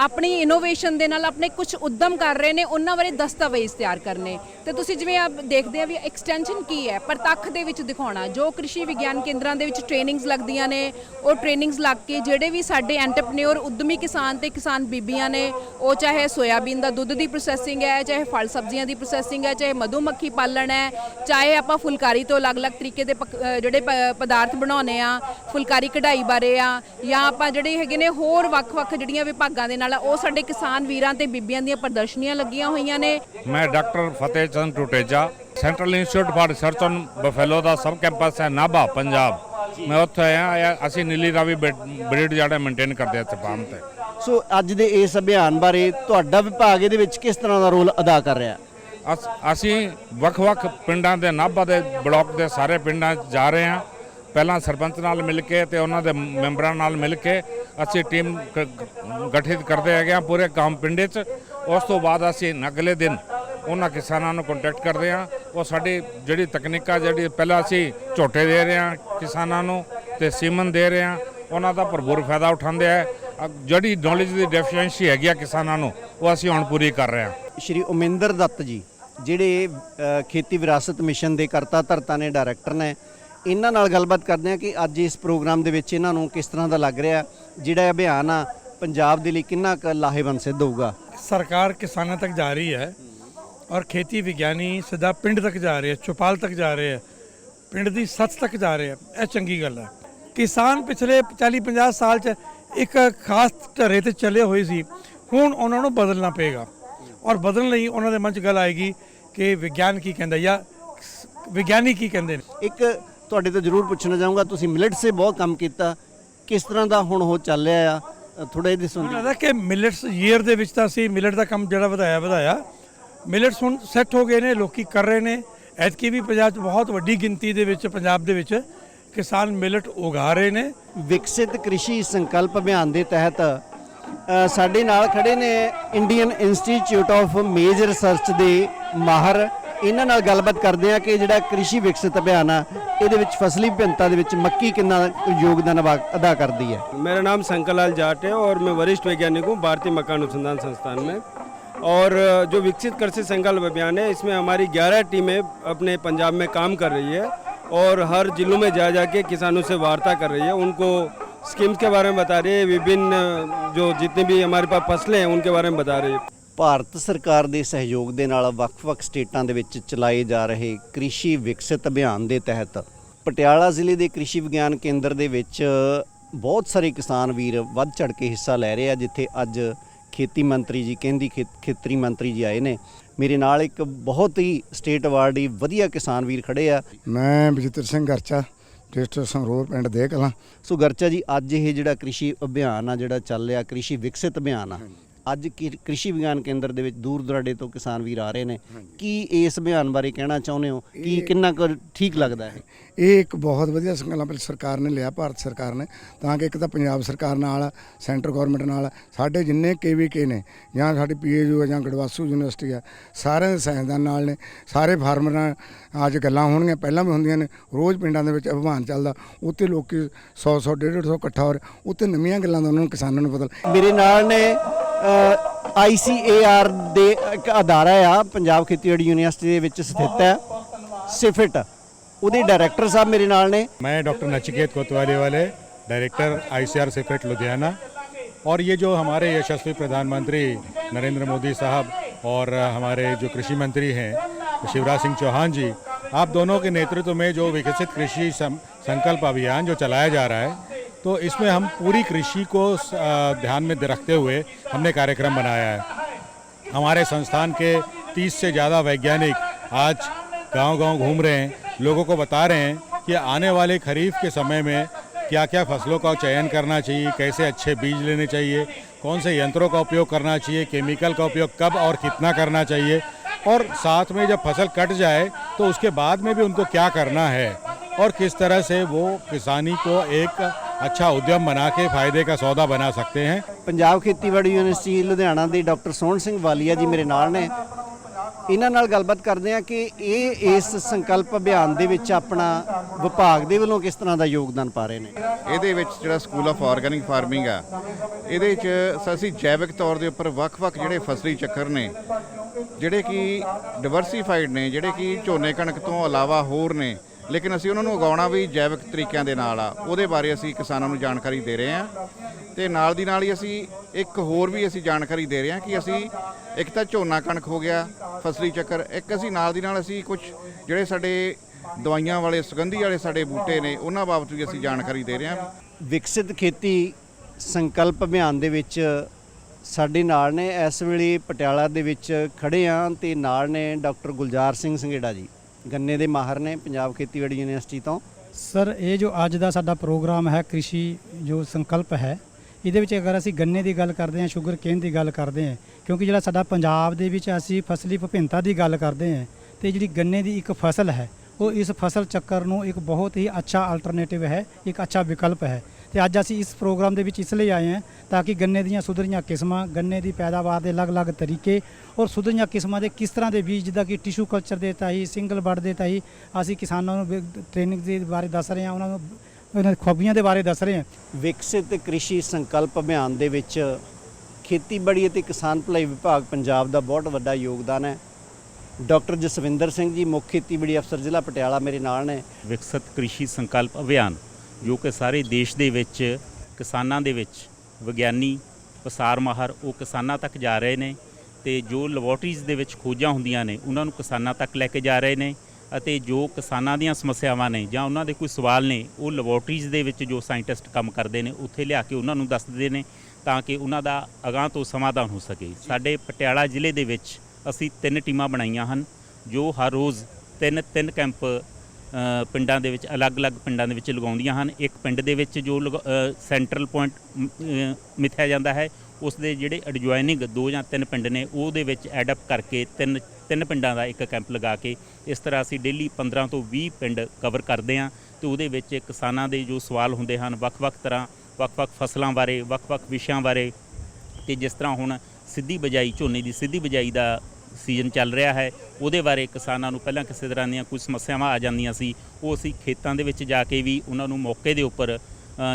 ਆਪਣੀ ਇਨੋਵੇਸ਼ਨ ਦੇ ਨਾਲ ਆਪਣੇ ਕੁਝ ਉਦਮ ਕਰ ਰਹੇ ਨੇ, ਉਹਨਾਂ ਬਾਰੇ ਦਸਤਾਵੇਜ਼ ਤਿਆਰ ਕਰਨੇ। ਤੇ ਤੁਸੀਂ ਜਿਵੇਂ ਆਪ ਦੇਖਦੇ ਆ ਵੀ ਐਕਸਟੈਂਸ਼ਨ ਕੀ ਹੈ? ਪ੍ਰਤੱਖ ਦੇ ਵਿੱਚ ਦਿਖਾਉਣਾ, ਜੋ ਕ੍ਰਿਸ਼ੀ ਵਿਗਿਆਨ ਕੇਂਦਰਾਂ ਦੇ ਵਿੱਚ ਟ੍ਰੇਨਿੰਗਸ ਲੱਗਦੀਆਂ ਨੇ, ਉਹ ਟ੍ਰੇਨਿੰਗਸ ਲੱਗ ਕੇ ਜਿਹੜੇ ਵੀ ਸਾਡੇ ਐਂਟਰਪ੍ਰੈਨਿਓਰ ਉਦਮੀ ਕਿਸਾਨ ਤੇ ਕਿਸਾਨ ਬੀਬੀਆਂ ਨੇ, ਉਹ ਚਾਹੇ ਸੋਇਆਬੀਨ ਦਾ ਦੁੱਧ ਦੀ ਪ੍ਰੋਸੈਸਿੰਗ ਹੈ, ਚਾਹੇ ਫਲ ਸਬਜ਼ੀਆਂ ਦੀ ਪ੍ਰੋਸੈਸਿੰਗ ਹੈ, ਚਾਹੇ ਮਧੂਮੱਖੀ ਪਾਲਣ ਹੈ, ਚਾਹੇ ਆਪਾਂ ਫੁਲਕਾਰੀ ਤੋਂ ਅਲੱਗ-ਅਲੱਗ ਤਰੀਕੇ ਦੇ ਪਕ- ਜਿਹੜੇ ਪ- ਪਦਾਰਥ ਬਣਾਉਨੇ ਆ, ਫੁਲਕਾਰੀ ਕਢਾਈ ਬਾਰੇ ਆ, ਜਾਂ ਆਪਾਂ ਜਿਹੜੇ ਹੈਗੇ ਨੇ ਹੋਰ ਵੱਖ-ਵੱਖ ਜਿਹੜੀਆਂ ਵਿਭਾਗਾਂ ਦੇ ਨਾਲ ਆ, ਉਹ ਸਾਡੇ ਕਿਸਾਨ ਵੀਰਾਂ ਤੇ ਬੀਬੀਆਂ ਦੀਆਂ ਪ੍ਰਦਰਸ਼ਨੀਆਂ ਲੱਗੀਆਂ ਹੋਈਆਂ ਨੇ। ਮੈਂ doctor Fateh Chand Tuteja central institute for research on buffalo the sub campus ਹੈ ਨਾਭਾ ਪੰਜਾਬ। ਮੈਂ ਉੱਥੇ ਆਇਆ ਅਸੀਂ ਨੀਲੀ ਰਾਵੀ ਬਰੀਡ ਜਿਹੜਾ ਮੇਨਟੇਨ ਕਰਦੇ ਹਾਂ ਇੱਥੇ ਫਾਰਮ ਤੇ। ਸੋ ਅੱਜ ਦੇ ਇਸ ਅਭਿਆਨ ਬਾਰੇ ਤੁਹਾਡਾ ਵਿਭਾਗ ਇਹਦੇ ਵਿੱਚ ਕਿਸ ਤਰ੍ਹਾਂ ਦਾ ਰੋਲ ਅਦਾ ਕਰ ਰਿਹਾ? ਅਸ- ਵੱਖ-ਵੱਖ ਪਿੰਡਾਂ ਦੇ ਨਾਭਾ ਦੇ ਬਲਾਕ ਦੇ ਸਾਰੇ ਪਿੰਡਾਂ ਜਾ ਰਹੇ ਹਾਂ। ਪਹਿਲਾਂ ਸਰਪੰਚ ਨਾਲ ਮਿਲ ਕੇ ਤੇ ਉਹਨਾਂ ਦੇ ਮੈਂਬਰਾਂ ਨਾਲ ਮਿਲ ਕੇ ਅਸੀਂ ਟੀਮ ਗਠਿਤ ਕਰਦੇ ਹੈਗੇ ਹਾਂ ਪੂਰੇ ਕੰਮ ਪਿੰਡੇ 'ਚ। ਉਸ ਤੋਂ ਬਾਅਦ ਅਸੀਂ ਅਗਲੇ ਦਿਨ ਉਹਨਾਂ ਕਿਸਾਨਾਂ ਨੂੰ ਕੰਟੈਕਟ ਕਰਦੇ ਹਾਂ। ਉਹ ਸਾਡੀ ਜਿਹੜੀ ਤਕਨੀਕਾਂ ਜਿਹੜੀ ਪਹਿਲਾਂ ਅਸੀਂ ਝੋਟੇ ਦੇ ਰਹੇ ਹਾਂ ਕਿਸਾਨਾਂ ਨੂੰ ਤੇ ਸੀਮਨ ਦੇ ਰਹੇ ਹਾਂ, ਉਹਨਾਂ ਦਾ ਭਰਪੂਰ ਫਾਇਦਾ ਉਠਾਉਂਦੇ ਆ। ਜਿਹੜੀ ਨੌਲੇਜ ਦੀ ਡੈਫੀਸ਼ੀਐਂਸੀ ਹੈਗੀ ਆ ਕਿਸਾਨਾਂ ਨੂੰ, ਉਹ ਅਸੀਂ ਹੁਣ ਪੂਰੀ ਕਰ ਰਹੇ ਹਾਂ। ਸ਼੍ਰੀ ਉਮਿੰਦਰ ਦੱਤ ਜੀ, ਜਿਹੜੇ ਖੇਤੀ ਵਿਰਾਸਤ ਮਿਸ਼ਨ ਦੇ ਕਰਤਾ ਧਰਤਾ ਨੇ ਡਾਇਰੈਕਟਰ ਨੇ ਇਹਨਾਂ ਨਾਲ ਗੱਲਬਾਤ ਕਰਦੇ ਹਾਂ ਕਿ ਅੱਜ ਇਸ ਪ੍ਰੋਗਰਾਮ ਦੇ ਵਿੱਚ ਇਹਨਾਂ ਨੂੰ ਕਿਸ ਤਰ੍ਹਾਂ ਦਾ ਲੱਗ ਰਿਹਾ ਜਿਹੜਾ ਇਹ ਅਭਿਆਨ ਆ ਪੰਜਾਬ ਦੇ ਲਈ ਕਿੰਨਾ ਕੁ ਲਾਹੇਵੰਦ ਸਿੱਧ ਹੋਊਗਾ सरकार किसानों तक जा रही है और खेती ਵਿਗਿਆਨੀ ਸਿੱਧਾ ਪਿੰਡ ਤੱਕ ਜਾ ਰਹੇ ਹੈ ਚੌਪਾਲ ਤੱਕ ਜਾ ਰਹੇ ਹੈ ਪਿੰਡ ਦੀ ਸੱਥ ਤੱਕ ਜਾ ਰਹੇ ਹੈ ਇਹ ਚੰਗੀ ਗੱਲ ਹੈ ਕਿਸਾਨ ਪਿਛਲੇ 40 50 ਸਾਲ ਚ ਇੱਕ ਖਾਸ ਢਰੇ ਤੇ ਚੱਲੇ ਹੋਏ ਸੀ ਹੁਣ ਉਹਨਾਂ ਨੂੰ ਬਦਲਣਾ ਪਏਗਾ ਔਰ ਬਦਲਣ ਲਈ ਉਹਨਾਂ ਦੇ ਮਨ 'ਚ ਗੱਲ ਆਏਗੀ ਕਿ ਵਿਗਿਆਨ ਕੀ ਕਹਿੰਦਾ ਜਾਂ ਵਿਗਿਆਨੀ ਕੀ ਕਹਿੰਦੇ ਨੇ ਇੱਕ ਤੁਹਾਡੇ ਤੋਂ ਜ਼ਰੂਰ ਪੁੱਛਣਾ ਚਾਹੂੰਗਾ ਤੁਸੀਂ ਮਿਲਟ ਸੇ ਬਹੁਤ ਕੰਮ ਕੀਤਾ। ਕਿਸ ਤਰ੍ਹਾਂ ਦਾ ਹੁਣ ਉਹ ਚੱਲ ਰਿਹਾ ਆ? ਥੋੜਾ ਇਹਦੇ ਸੁਣ ਲੱਗਦਾ ਕਿ ਮਿਲਟਸ ਈਅਰ ਦੇ ਵਿੱਚ ਤਾਂ ਅਸੀਂ ਮਿਲਟ ਦਾ ਕੰਮ ਜਿਹੜਾ ਵਧਾਇਆ ਵਧਾਇਆ। ਮਿਲਟਸ ਹੁਣ ਸੈੱਟ ਹੋ ਗਏ ਨੇ ਲੋਕੀ ਕਰ ਰਹੇ ਨੇ। ਐਤਕੀ ਵੀ ਪੰਜਾਬ 'ਚ ਬਹੁਤ ਵੱਡੀ ਗਿਣਤੀ ਦੇ ਵਿੱਚ ਪੰਜਾਬ ਦੇ ਵਿੱਚ ਕਿਸਾਨ ਮਿਲਟ ਉਗਾ ਰਹੇ ਨੇ। ਵਿਕਸਿਤ ਕ੍ਰਿਸ਼ੀ ਸੰਕਲਪ ਅਭਿਆਨ ਦੇ ਤਹਿਤ ਅ, ਸਾਡੇ ਨਾਲ ਖੜੇ ਨੇ Indian institute of maize research ਦੇ ਮਾਹਰ ਇਹਨਾਂ ਨਾਲ ਗੱਲਬਾਤ ਕਰਦੇ ਆ ਕਿ ਜਿਹੜਾ ਕ੍ਰਿਸ਼ੀ ਵਿਕਸਿਤ ਅਭਿਆਨ ਆ ਇਹਦੇ ਵਿੱਚ ਫਸਲੀ ਵਿਭਿੰਨਤਾ ਦੇ ਵਿੱਚ ਮੱਕੀ ਕਿੰਨਾ ਯੋਗਦਾਨ ਅਵਾ- ਅਦਾ ਕਰਦੀ ਹੈ मेरा नाम शंकर लाल जाट है और मैं वरिष्ठ वैज्ञानिक हूँ भारतीय मकान अनुसंधान संस्थान में और जो विकसित कृषि संकल्प अभियान है इसमें हमारी 11 टीमें अपने पंजाब में काम कर रही है और हर जिलों में जा जा के किसानों से वार्ता कर रही है उनको स्कीम्स के बारे में बता रही है विभिन्न जो जितनी भी हमारे पास फसलें हैं उनके बारे में बता रही है ਭਾਰਤ ਸਰਕਾਰ ਦੇ ਸਹਿਯੋਗ ਦੇ ਨਾਲ ਵੱਖ-ਵੱਖ ਸਟੇਟਾਂ ਦੇ ਵਿੱਚ ਚਲਾਏ ਜਾ ਰਹੇ ਕ੍ਰਿਸ਼ੀ ਵਿਕਸਿਤ ਅਭਿਆਨ ਦੇ ਤਹਿਤ ਪਟਿਆਲਾ ਜ਼ਿਲ੍ਹੇ ਦੇ ਕ੍ਰਿਸ਼ੀ ਵਿਗਿਆਨ ਕੇਂਦਰ ਦੇ ਵਿੱਚ ਬਹੁਤ ਸਾਰੇ ਕਿਸਾਨ ਵੀਰ ਵੱਧ ਚੜ ਕੇ ਹਿੱਸਾ ਲੈ ਰਹੇ ਆ ਜਿੱਥੇ ਅੱਜ ਖੇਤੀ ਮੰਤਰੀ ਜੀ ਕਹਿੰਦੀ ਖੇਤਰੀ ਮੰਤਰੀ ਜੀ ਆਏ ਨੇ। ਮੇਰੇ ਨਾਲ ਇੱਕ ਬਹੁਤ ਹੀ ਸਟੇਟ ਅਵਾਰਡੀ ਵਧੀਆ ਕਿਸਾਨ ਵੀਰ ਖੜੇ ਆ। ਮੈਂ ਬਜਿੱਤਰ ਸਿੰਘ ਗਰਚਾ ਡਿਸਟ੍ਰਿਕਟ ਸੰਗਰੂਰ ਪਿੰਡ ਦੇ ਕਲਾਂ। ਸੋ ਗਰਚਾ ਜੀ ਅੱਜ ਇਹ ਜਿਹੜਾ ਕ੍ਰਿਸ਼ੀ ਅਭਿਆਨ ਆ ਜਿਹੜਾ ਚੱਲ ਰਿਹਾ ਕ੍ਰਿਸ਼ੀ ਵਿਕਸਿਤ ਅਭਿਆਨ ਆ ਅੱਜ ਕੀ- ਕ੍ਰਿਸ਼ੀ ਵਿਗਿਆਨ ਕੇਂਦਰ ਦੇ ਵਿੱਚ ਦੂਰ ਦੁਰਾਡੇ ਤੋਂ ਕਿਸਾਨ ਵੀਰ ਆ ਰਹੇ ਨੇ। ਕੀ ਇਸ ਅਭਿਆਨ ਬਾਰੇ ਕਹਿਣਾ ਚਾਹੁੰਦੇ ਹੋ? ਕੀ ਕਿੰਨਾ ਕੁ ਠੀਕ ਲੱਗਦਾ ਹੈ? ਇਹ ਇੱਕ ਬਹੁਤ ਵਧੀਆ ਸੰਕਲਪ ਸਰਕਾਰ ਨੇ ਲਿਆ ਭਾਰਤ ਸਰਕਾਰ ਨੇ। ਤਾਂ ਕਿ ਇੱਕ ਤਾਂ ਪੰਜਾਬ ਸਰਕਾਰ ਨਾਲ ਸੈਂਟਰ ਗਵਰਨਮੈਂਟ ਨਾਲ ਸਾਡੇ ਜਿੰਨੇ ਕੇਵੀਕੇ ਨੇ ਜਾਂ ਸਾਡੀ ਪੀਏਯੂ ਜਾਂ ਗੜਵਾਸੂ ਯੂਨੀਵਰਸਿਟੀ ਹੈ ਸਾਰਿਆਂ ਦੇ ਸਾਇੰਸਦਾਨ ਨਾਲ ਨੇ। ਸਾਰੇ ਫਾਰਮਰ ਨਾਲ ਅੱਜ ਗੱਲਾਂ ਹੋਣਗੀਆਂ ਪਹਿਲਾਂ ਵੀ ਹੁੰਦੀਆਂ ਨੇ। ਰੋਜ਼ ਪਿੰਡਾਂ ਦੇ ਵਿੱਚ ਅਭਿਆਨ ਚੱਲਦਾ ਉੱਥੇ ਲੋਕੀ 100 100 150 150 ਇਕੱਠਾ ਹੋ ਰਹੇ ਉੱਥੇ ਨਵੀਆਂ ਗੱਲਾਂ ਦਾ ਉਹਨਾਂ ਨੂੰ ਕਿਸਾਨਾਂ ਨੂੰ ਪਤਾ ਮੇਰੇ ਨਾਲ ਨੇ ਆਈਸੀਏਆਰ ਦੇ ਇੱਕ ਅਦਾਰਾ ਆ ਪੰਜਾਬ ਖੇਤੀਬਾੜੀ ਯੂਨੀਵਰਸਿਟੀ ਦੇ ਵਿੱਚ ਸਥਿਤ ਹੈ ਸਿਫਿਟ ਉਹਦੇ ਡਾਇਰੈਕਟਰ ਸਾਹਿਬ ਮੇਰੇ ਨਾਲ ਨੇ मैं डॉक्टर नचिकेत कोतवाली वाले डायरेक्टर आईसीआर सिफेट लुधियाना और ये जो हमारे यशस्वी प्रधानमंत्री नरेंद्र मोदी साहब और हमारे जो कृषि मंत्री हैं शिवराज सिंह चौहान जी आप दोनों के नेतृत्व में जो विकसित कृषि सं- संकल्प अभियान जो चलाया जा रहा है तो इसमें हम पूरी कृषि को ध्यान में रखते हुए हमने कार्यक्रम बनाया है। हमारे संस्थान के 30 से ज़्यादा वैज्ञानिक आज गांव-गांव घूम रहे हैं। लोगों को बता रहे हैं कि आने वाले खरीफ के समय में क्या क्या फ़सलों का चयन करना चाहिए, कैसे अच्छे बीज लेने चाहिए कौन से यंत्रों का उपयोग करना चाहिए, केमिकल का उपयोग कब और कितना करना चाहिए और साथ में जब फ़सल कट जाए तो उसके बाद में भी उनको क्या करना है और किस तरह से वो किसानी को एक अच्छा उद्यम बना के फायदे का सौदा बना सकते हैं ਪੰਜਾਬ ਖੇਤੀਬਾੜੀ ਯੂਨੀਵਰਸਿਟੀ ਲੁਧਿਆਣਾ ਦੇ ਡਾਕਟਰ ਸੋਹਣ ਸਿੰਘ ਵਾਲੀਆ ਜੀ ਮੇਰੇ ਨਾਲ ਨੇ ਇਹਨਾਂ ਨਾਲ ਗੱਲਬਾਤ ਕਰਦੇ ਆ ਕਿ ਇਹ ਇਸ ਸੰਕਲਪ ਅਭਿਆਨ ਦੇ ਵਿੱਚ ਆਪਣਾ ਵਿਭਾਗ ਦੇ ਵੱਲੋਂ ਕਿਸ ਤਰ੍ਹਾਂ ਦਾ ਯੋਗਦਾਨ ਪਾ ਰਹੇ ਨੇ ਇਹਦੇ ਵਿੱਚ ਜਿਹੜਾ ਸਕੂਲ ਆਫ ਆਰਗੈਨਿਕ ਫਾਰਮਿੰਗ ਆ ਇਹਦੇ ਵਿੱਚ ਅਸੀਂ ਜੈਵਿਕ ਤੌਰ ਦੇ ਉੱਪਰ ਵੱਖ-ਵੱਖ ਜਿਹੜੇ ਫਸਲੀ ਚੱਕਰ ਨੇ ਜਿਹੜੇ ਕਿ ਡਿਵਰਸੀਫਾਈਡ ਨੇ ਜਿਹੜੇ ਕਿ ਝੋਨੇ ਕਣਕ ਤੋਂ ਇਲਾਵਾ ਹੋਰ ਨੇ ਲੇਕਿਨ ਅਸੀਂ ਉਹਨਾਂ ਨੂੰ ਉਗਾਉਣਾ ਵੀ ਜੈਵਿਕ ਤਰੀਕਿਆਂ ਦੇ ਨਾਲ ਆ। ਉਹਦੇ ਬਾਰੇ ਅਸੀਂ ਕਿਸਾਨਾਂ ਨੂੰ ਜਾਣਕਾਰੀ ਦੇ ਰਹੇ ਹਾਂ। ਤੇ ਨਾਲ ਦੀ ਨਾਲ ਹੀ ਅਸੀਂ ਇੱਕ ਹੋਰ ਵੀ ਅਸੀਂ ਜਾਣਕਾਰੀ ਦੇ ਰਹੇ ਹਾਂ ਕਿ ਅਸੀਂ ਇੱਕ ਤਾਂ ਝੋਨਾ ਕਣਕ ਹੋ ਗਿਆ, ਫਸਲੀ ਚੱਕਰ, ਇੱਕ ਅਸੀਂ ਨਾਲ ਦੀ ਨਾਲ ਅਸੀਂ ਕੁਝ ਜਿਹੜੇ ਸਾਡੇ ਦਵਾਈਆਂ ਵਾਲੇ, ਸੁਗੰਧੀ ਵਾਲੇ ਸਾਡੇ ਬੂਟੇ ਨੇ, ਉਹਨਾਂ ਬਾਬਤ ਵੀ ਅਸੀਂ ਜਾਣਕਾਰੀ ਦੇ ਰਹੇ ਹਾਂ। ਵਿਕਸਿਤ ਖੇਤੀ ਸੰਕਲਪ ਅਭਿਆਨ ਦੇ ਵਿੱਚ ਸਾਡੇ ਨਾਲ ਨੇ, ਇਸ ਵੇਲੇ ਪਟਿਆਲਾ ਦੇ ਵਿੱਚ ਖੜੇ ਆ ਤੇ ਨਾਲ ਨੇ ਡਾਕਟਰ ਗੁਲਜ਼ਾਰ ਸਿੰਘ ਸੰਘੇੜਾ ਜੀ। ਗੰਨੇ ਦੇ ਮਾਹਰ ਨੇ ਪੰਜਾਬ ਖੇਤੀਬਾੜੀ ਯੂਨੀਵਰਸਿਟੀ ਤੋਂ। ਸਰ, ਇਹ ਜੋ ਅੱਜ ਦਾ ਸਾਡਾ ਪ੍ਰੋਗਰਾਮ ਹੈ, ਕ੍ਰਿਸ਼ੀ ਜੋ ਸੰਕਲਪ ਹੈ, ਇਹਦੇ ਵਿੱਚ ਅਗਰ ਅਸੀਂ ਗੰਨੇ ਦੀ ਗੱਲ ਕਰਦੇ ਹਾਂ, ਸ਼ੂਗਰ ਕੇਨ ਦੀ ਗੱਲ ਕਰਦੇ ਹਾਂ, ਕਿਉਂਕਿ ਜਿਹੜਾ ਸਾਡਾ ਪੰਜਾਬ ਦੇ ਵਿੱਚ ਅਸੀਂ ਫਸਲੀ ਵਿਭਿੰਨਤਾ ਦੀ ਗੱਲ ਕਰਦੇ ਹਾਂ, ਤੇ ਜਿਹੜੀ ਗੰਨੇ ਦੀ ਇੱਕ ਫਸਲ ਹੈ, ਉਹ ਇਸ ਫਸਲ ਚੱਕਰ ਨੂੰ ਇੱਕ ਬਹੁਤ ਹੀ ਅੱਛਾ ਅਲਟਰਨੇਟਿਵ ਹੈ, ਇੱਕ ਅੱਛਾ ਵਿਕਲਪ ਹੈ। ਤੇ ਅੱਜ ਅਸੀਂ ਇਸ ਪ੍ਰੋਗਰਾਮ ਦੇ ਵਿੱਚ ਇਸ ਲਈ ਆਏ ਹਾਂ ਤਾਂ ਕਿ ਗੰਨੇ ਦੀਆਂ ਸੁਧਰੀਆਂ ਕਿਸਮਾਂ ਗੰਨੇ ਦੀ ਪੈਦਾਵਾਰ ਦੇ ਅਲੱਗ-ਅਲੱਗ ਤਰੀਕੇ ਔਰ ਸੁਧਰੀਆਂ ਕਿਸਮਾਂ ਦੇ ਕਿਸ ਤਰ੍ਹਾਂ ਦੇ ਬੀਜ ਜਿੱਦਾਂ ਕਿ ਟਿਸ਼ੂ ਕਲਚਰ ਦੇ ਤਾਈ ਸਿੰਗਲ ਬਰਡ ਦੇ ਤਾਈ ਅਸੀਂ ਕਿਸਾਨਾਂ ਨੂੰ ਟ੍ਰੇਨਿੰਗ ਦੇ ਬਾਰੇ ਦੱਸ ਰਹੇ ਹਾਂ ਉਹਨਾਂ ਨੂੰ ਉਹਨਾਂ ਦੀ ਖੂਬੀਆਂ ਦੇ ਬਾਰੇ ਦੱਸ ਰਹੇ ਹਾਂ। ਵਿਕਸਿਤ ਕ੍ਰਿਸ਼ੀ ਸੰਕਲਪ ਅਭਿਆਨ ਦੇ ਵਿੱਚ ਖੇਤੀਬਾੜੀ ਅਤੇ ਕਿਸਾਨ ਭਲਾਈ ਵਿਭਾਗ ਪੰਜਾਬ ਦਾ ਬਹੁਤ ਵੱਡਾ ਯੋਗਦਾਨ ਹੈ। ਡਾਕਟਰ ਜਸਵਿੰਦਰ ਸਿੰਘ ਜੀ ਮੁੱਖ ਖੇਤੀਬਾੜੀ ਅਫਸਰ ਜ਼ਿਲ੍ਹਾ ਪਟਿਆਲਾ ਮੇਰੇ ਨਾਲ ਨੇ। ਵਿਕਸਤ ਕ੍ਰਿਸ਼ੀ ਸੰਕਲਪ ਅਭਿਆਨ। ਜੋ ਕਿ ਸਾਰੇ ਦੇਸ਼ ਦੇ ਵਿੱਚ, ਕਿਸਾਨਾਂ ਦੇ ਵਿੱਚ ਵਿਗਿਆਨੀ, ਪਸਾਰ ਮਾਹਰ ਉਹ ਕਿਸਾਨਾਂ ਤੱਕ ਜਾ ਰਹੇ ਨੇ ਤੇ ਜੋ ਲੈਬੋਰਟਰੀਜ਼ ਦੇ ਵਿੱਚ ਖੋਜਾਂ ਹੁੰਦੀਆਂ ਨੇ, ਉਹਨਾਂ ਨੂੰ ਕਿਸਾਨਾਂ ਤੱਕ ਲੈ ਕੇ ਜਾ ਰਹੇ ਨੇ ਅਤੇ ਜੋ ਕਿਸਾਨਾਂ ਦੀਆਂ ਸਮੱਸਿਆਵਾਂ ਨੇ ਜਾਂ ਉਹਨਾਂ ਦੇ ਕੋਈ ਸਵਾਲ ਨੇ, ਉਹ ਲੈਬੋਰਟਰੀਜ਼ ਦੇ ਵਿੱਚ ਜੋ ਸਾਇੰਟਿਸਟ ਕੰਮ ਕਰਦੇ ਨੇ, ਉੱਥੇ ਲਿਆ ਕੇ ਉਹਨਾਂ ਨੂੰ ਦੱਸਦੇ ਨੇ ਤਾਂ ਕਿ ਉਹਨਾਂ ਦਾ ਅਗਾਂਹ ਤੋਂ ਸਮਾਧਾਨ ਹੋ ਸਕੇ। ਸਾਡੇ ਪਟਿਆਲਾ ਜ਼ਿਲ੍ਹੇ ਦੇ ਵਿੱਚ ਅਸੀਂ ਤਿੰਨ ਟੀਮਾਂ ਬਣਾਈਆਂ ਹਨ, ਜੋ ਹਰ ਰੋਜ਼ ਤਿੰਨ ਤਿੰਨ ਕੈਂਪ ਪਿੰਡਾਂ ਦੇ ਵਿੱਚ, ਅਲੱਗ-ਅਲੱਗ ਪਿੰਡਾਂ ਦੇ ਵਿੱਚ ਲਗਾਉਂਦੀਆਂ ਹਨ। ਇੱਕ ਪਿੰਡ ਦੇ ਵਿੱਚ ਜੋ ਲਗਾ- ਸੈਂਟਰਲ ਪੁਆਇੰਟ ਮਿਥਿਆ ਜਾਂਦਾ ਹੈ ਉਸ ਦੇ ਜਿਹੜੇ ਐਡਜੋਇਨਿੰਗ ਦੋ ਜਾਂ ਤਿੰਨ ਪਿੰਡ ਨੇ, ਉਹਦੇ ਵਿੱਚ ਐਡ ਅਪ ਕਰਕੇ ਤਿੰਨ ਤਿੰਨ ਪਿੰਡਾਂ ਦਾ ਇੱਕ ਕੈਂਪ ਲਗਾ ਕੇ, ਇਸ ਤਰ੍ਹਾਂ ਅਸੀਂ ਡੇਲੀ 15 ਤੋਂ 20 ਪਿੰਡ ਕਵਰ ਕਰਦੇ ਹਾਂ ਤੇ ਉਹਦੇ ਵਿੱਚ ਕਿਸਾਨਾਂ ਦੇ ਜੋ ਸਵਾਲ ਹੁੰਦੇ ਹਨ, ਵੱਖ-ਵੱਖ ਤਰ੍ਹਾਂ, ਵੱਖ-ਵੱਖ ਫਸਲਾਂ ਬਾਰੇ, ਵੱਖ-ਵੱਖ ਵਿਸ਼ਿਆਂ ਬਾਰੇ ਤੇ ਜਿਸ ਤਰ੍ਹਾਂ ਹੁਣ ਸਿੱਧੀ ਬਜਾਈ, ਝੋਨੇ ਦੀ ਸਿੱਧੀ ਬਜਾਈ ਦਾ ਸੀਜ਼ਨ ਚੱਲ ਰਿਹਾ ਹੈ, ਉਹਦੇ ਬਾਰੇ ਕਿਸਾਨਾਂ ਨੂੰ ਪਹਿਲਾਂ ਕਿਸੇ ਤਰ੍ਹਾਂ ਦੀਆਂ ਕੁਝ ਸਮੱਸਿਆਵਾਂ ਆ ਜਾਂਦੀਆਂ ਸੀ, ਉਹ ਅਸੀਂ ਖੇਤਾਂ ਦੇ ਵਿੱਚ ਜਾ ਕੇ ਵੀ ਉਹਨਾਂ ਨੂੰ ਮੌਕੇ ਦੇ ਉੱਪਰ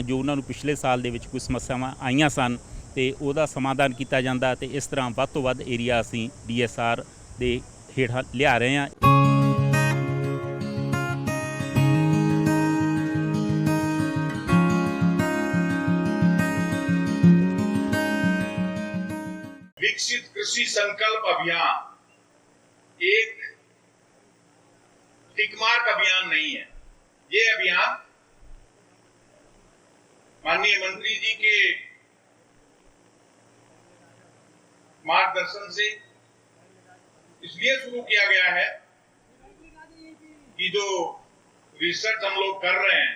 ਜੋ ਉਹਨਾਂ ਨੂੰ ਪਿਛਲੇ ਸਾਲ ਦੇ ਵਿੱਚ ਕੁਝ ਸਮੱਸਿਆਵਾਂ ਆਈਆਂ ਸਨ ਤੇ ਉਹਦਾ ਸਮਾਧਾਨ ਕੀਤਾ ਜਾਂਦਾ ਤੇ ਇਸ ਤਰ੍ਹਾਂ ਵੱਧ ਤੋਂ ਵੱਧ ਏਰੀਆ ਅਸੀਂ ਡੀਐਸਆਰ ਦੇ ਹੇਠਾਂ ਲਿਆ ਰਹੇ ਹਾਂ। विकसित कृषि संकल्प अभियान। एक टिकमार्क अभियान नहीं है। ये अभियान माननीय मंत्री जी के मार्गदर्शन से इसलिए शुरू किया गया है कि जो रिसर्च हम लोग कर रहे हैं,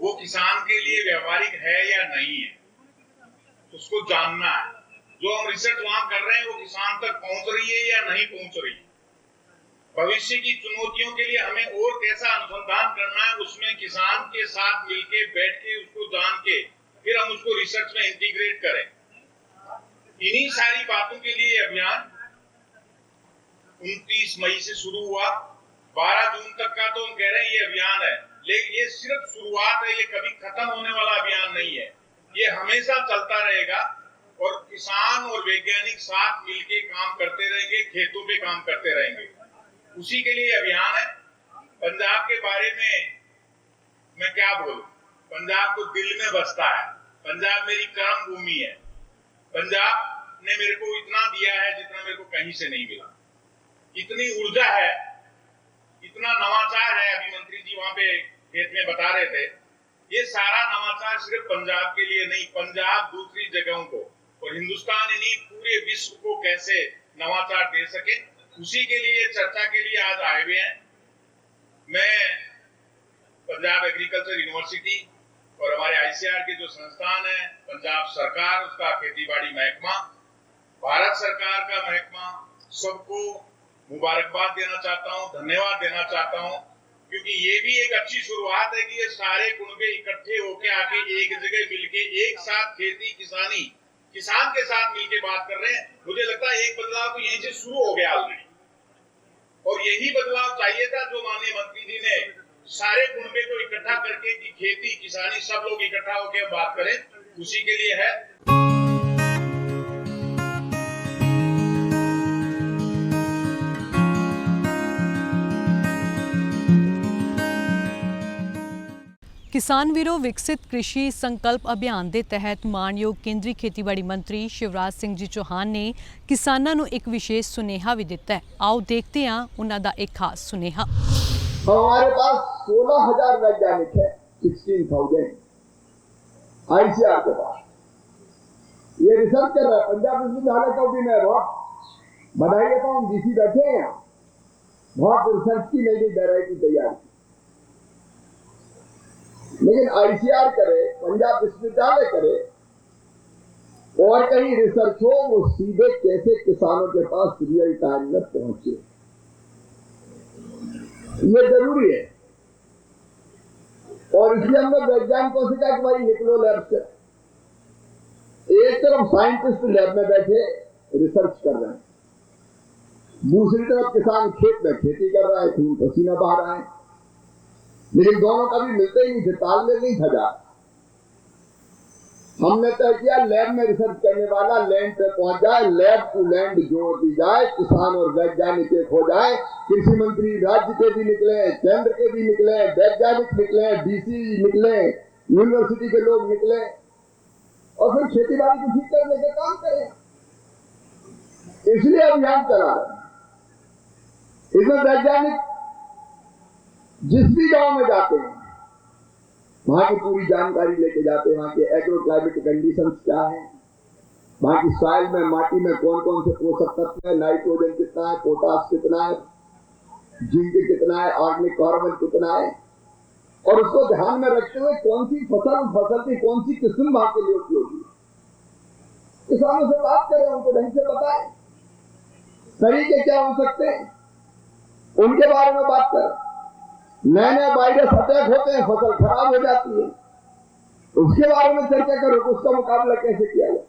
वो किसान के लिए व्यवहारिक है या नहीं है, उसको जानना है। जो हम रिसर्च वहाँ कर रहे हैं, वो किसान तक पहुँच रही है या नहीं पहुँच रही भविष्य की चुनौतियों के लिए हमें और कैसा अनुसंधान करना है, उसमें किसान के साथ मिलके, बैठ के, उसको जान के, फिर हम उसको रिसर्च में इंटीग्रेट करें। इन्हीं सारी बातों के लिए अभियान 29 मई से शुरू हुआ। 12 जून तक का तो हम कह रहे हैं ये अभियान है, लेकिन ये सिर्फ़ शुरुआत है, ये कभी खत्म होने वाला अभियान नहीं है। ये हमेशा चलता रहेगा। और किसान और वैज्ञानिक साथ मिलके काम करते रहेंगे, खेतों पे काम करते रहेंगे। उसी के लिए अभियान है। पंजाब के बारे में मैं क्या बोलूँ? पंजाब तो दिल में बसता है। पंजाब मेरी कर्म भूमि है। पंजाब ने मेरे को इतना दिया है जितना मेरे को कहीं से नहीं मिला। इतनी ऊर्जा है, इतना नवाचार है, अभी मंत्री जी वहाँ पे खेत में बता रहे थे। ये सारा नवाचार सिर्फ़ पंजाब के लिए नहीं, पंजाब दूसरी जगहों को। और हिंदुस्तान यानी पूरे विश्व को कैसे नवाचार दे सके, उसी के लिए चर्चा के लिए आज आए हुए हैं। मैं पंजाब एग्रीकल्चर यूनिवर्सिटी और हमारे आईसीआर के जो संस्थान है, पंजाब सरकार, उसका खेती बाड़ी महकमा, भारत सरकार का महकमा, सबको मुबारकबाद देना चाहता हूँ, धन्यवाद देना चाहता हूँ, क्योंकि ये भी एक अच्छी शुरुआत है कि ये सारे कुनबे इकट्ठे होके आके एक जगह मिलके एक साथ खेती किसानी किसान के साथ मिलकर बात कर रहे हैं। मुझे लगता है एक बदलाव तो यहीं से शुरू हो गया ऑलरेडी और यही बदलाव चाहिए था जो माननीय मंत्री जी ने सारे कुंबे को इकट्ठा करके की खेती, किसानी सब लोग इकट्ठा होकर बात करें। उसी के लिए है। ਕਿਸਾਨ ਵੀਰੋ ਵਿਕਸਿਤ ਕ੍ਰਿਸ਼ੀ ਸੰਕਲਪ ਅਭਿਆਨ ਦੇ ਤਹਿਤ ਮਾਨਯੋਗ ਕੇਂਦਰੀ ਖੇਤੀਬਾੜੀ ਮੰਤਰੀ ਸ਼ਿਵਰਾਜ ਸਿੰਘ ਜੀ ਚੌਹਾਨ ਨੇ ਕਿਸਾਨਾਂ ਨੂੰ ਇੱਕ ਵਿਸ਼ੇਸ਼ ਸੁਨੇਹਾ ਵੀ ਦਿੱਤਾ ਹੈ ਆਓ ਦੇਖਦੇ ਹਾਂ ਉਹਨਾਂ ਦਾ ਇੱਕ ਖਾਸ ਸੁਨੇਹਾ हमारे पास सोलह हजार वैज्ञानिक है सिक्सटीन थाउजेंड आईसीआर के पास ये रिसर्च कर रहा है पंजाब विश्वविद्यालय का भी मैं बहुत बधाई देता हूँ डीसी बैठे हैं यहाँ बहुत रिसर्च की नई नई वेरायटी तैयार की लेकिन आईसीआर करे, पंजाब विश्वविद्यालय करे, और कहीं रिसर्च हो, वो सीधे कैसे किसानों के पास रियल टाइम में पहुँचे। ये ज़रूरी है। और इसलिए हमने वैज्ञानिकों से कहा कि भाई निकलो लैब से। एक तरफ़ साइंटिस्ट लैब में बैठे रिसर्च कर रहे हैं। दूसरी तरफ़ किसान खेत में खेती कर रहा है, खून पसीना बहा रहा है। लेकिन दोनों कभी मिलते ही नहीं थे तालमेल नहीं था जा हमने तय किया, लैब में रिसर्च करने वाला लैंड पे पहुँच जाए लैब टू लैंड जोड़ दी जाए, किसान और वैज्ञानिक एक हो जाए, कृषि मंत्री राज्य के भी निकले, केंद्र के भी निकले, वैज्ञानिक निकले डीसी निकले यूनिवर्सिटी के लोग निकले, और फिर खेती बाड़ी को ठीक करने का काम करें। इसलिए अभियान चला रहे इसमें वैज्ञानिक जिस भी गाँव में जाते हैं, वहाँ की पूरी जानकारी लेके जाते हैं, वहाँ के एग्रो क्लाइमेट कंडीशंस क्या है, वहाँ की सॉइल में, माटी में कौन कौन से पोषक तत्व है नाइट्रोजन कितना है पोटास कितना है, जिंक कितना है ऑर्गेनिक कार्बन कितना है, और उसको ध्यान में रखते हुए कौन सी फ़सल फ़सल की कौन सी किस्म वहाँ के लिए उपयोगी किसानों से बात करें, उनको ढंग से बताएँ, तरीके क्या हो सकते हैं, उनके बारे में बात करें। नए नए वायरस अटैक होते हैं, फ़सल खराब हो जाती है। उसके बारे में चर्चा करो उसका मुकाबला कैसे किया जाए।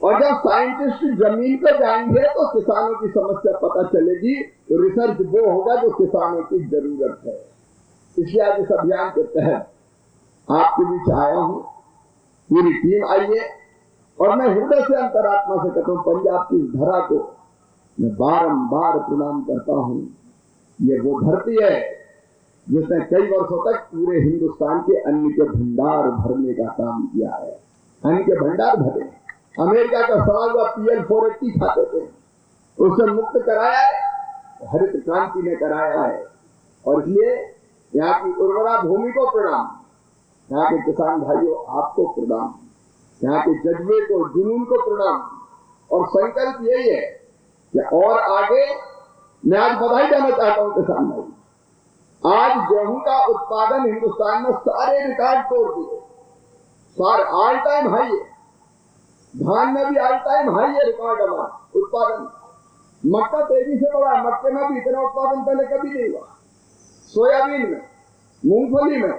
और जब साइंटिस्ट ज़मीन पर जाएँगे तो किसानों की समस्या पता चलेगी तो रिसर्च वो होगा जो किसानों की ज़रूरत है। इसलिए आज इस अभियान के तहत आपके बीच आया हूँ। पूरी टीम आई है और मैं हृदय से अंतरात्मा से कहता हूँ, पंजाब की धरा को मैं बारंबार प्रणाम करता हूँ। ये वो धरती है जिसने कई वर्षों तक पूरे हिंदुस्तान के अन्न के भंडार भरने का काम किया है। अन्न के भंडार भरे। अमेरिका का सवाल हुआ, पीएल फोर एट्टी खाते थे। उससे मुक्त कराया है, हरित क्रांति ने कराया है। और इसलिए यहाँ की उर्वरा भूमि को प्रणाम। यहाँ के किसान भाइयों, आपको प्रणाम। यहाँ के जज्बे को, जुनून को प्रणाम। और संकल्प यही है कि और आगे मैं आज बधाई देना चाहता हूँ किसान भाई आज गेहूँ का उत्पादन हिंदुस्तान में सारे रिकॉर्ड तोड़ दिए। सारे ऑल टाइम हाई है। धान में भी ऑल टाइम हाई है रिकॉर्ड हमारा उत्पादन। मक्का तेज़ी से बढ़ा, मक्के में भी इतना उत्पादन पहले कभी नहीं हुआ। सोयाबीन में, मूंगफली में,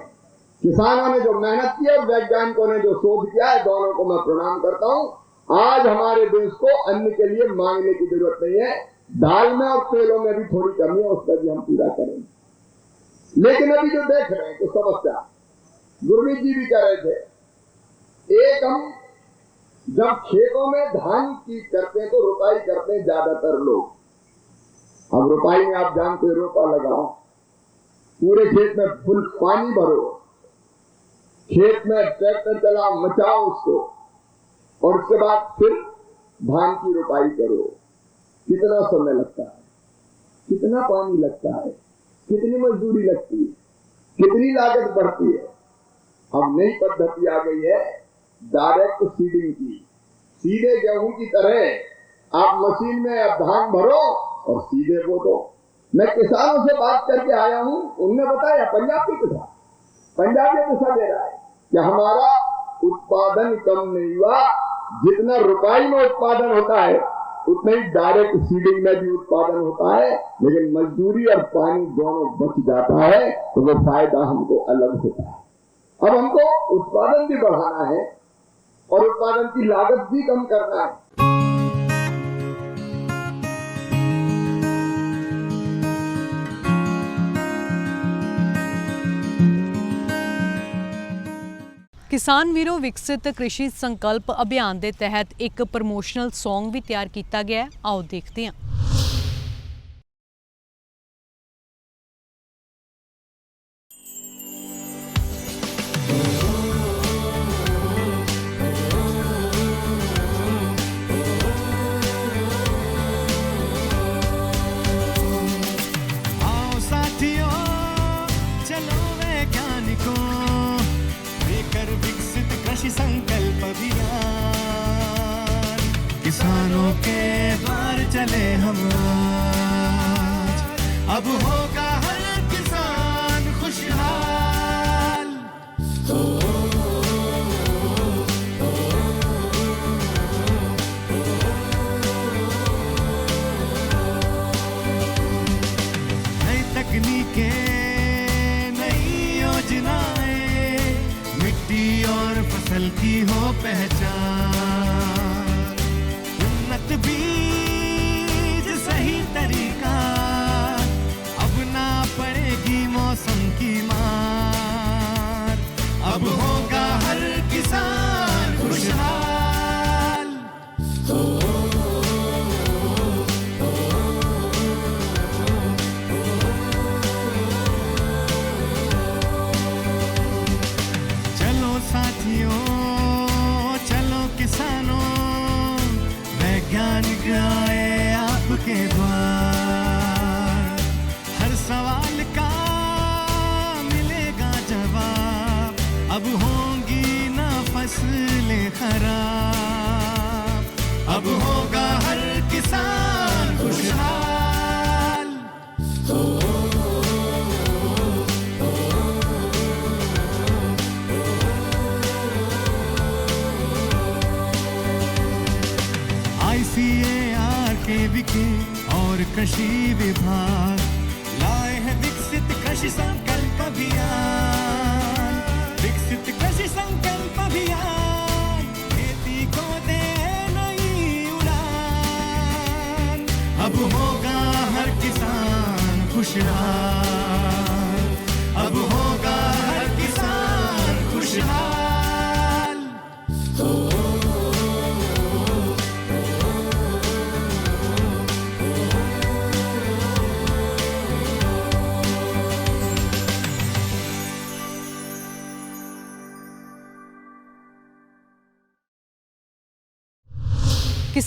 किसानों ने जो मेहनत की और वैज्ञानिकों ने जो शोध किया है, दोनों को मैं प्रणाम करता हूँ। आज हमारे देश को अन्न के लिए मांगने की ज़रूरत नहीं है। दाल में और तेलों में भी थोड़ी कमी है, उसका भी हम पूरा करेंगे। लेकिन अभी जो देख रहे हैं तो समस्या। गुरमीत जी भी कह रहे थे, एक हम जब खेतों में धान की करते हैं तो रुपाई करते हैं ज़्यादातर लोग। अब रुपाई में आप जानते रोपा लगाओ, पूरे खेत में फुल पानी भरो, खेत में ट्रैक्टर चला मचाओ उसको, और उसके बाद फिर धान की रुपाई करो। कितना समय लगता है? कितना पानी लगता है? कितनी मजदूरी लगती है? कितनी लागत बढ़ती है? अब नई पद्धति आ गई है डायरेक्ट सीडिंग की। सीधे गेहूँ की तरह आप मशीन में अब धान भरो और सीधे बो दो मैं किसानों से बात करके आया हूँ, उनने बताया, पंजाब के किसान। पंजाब ये दिशा दे रहा है कि हमारा उत्पादन कम नहीं हुआ, जितना रुपाई में उत्पादन होता है उतना ही डायरेक्ट सीडिंग में भी उत्पादन होता है, लेकिन मजदूरी और पानी दोनों बच जाता है तो वो फ़ायदा हमको अलग होता है। अब हमको उत्पादन भी बढ़ाना है, और उत्पादन की लागत भी कम करना है। ਕਿਸਾਨ ਵੀਰੋ ਵਿਕਸਿਤ ਕ੍ਰਿਸ਼ੀ ਸੰਕਲਪ ਅਭਿਆਨ ਦੇ ਤਹਿਤ ਇੱਕ ਪ੍ਰਮੋਸ਼ਨਲ Song ਵੀ ਤਿਆਰ ਕੀਤਾ ਗਿਆ ਹੈ। ਆਓ ਦੇਖਦੇ ਹਾਂ।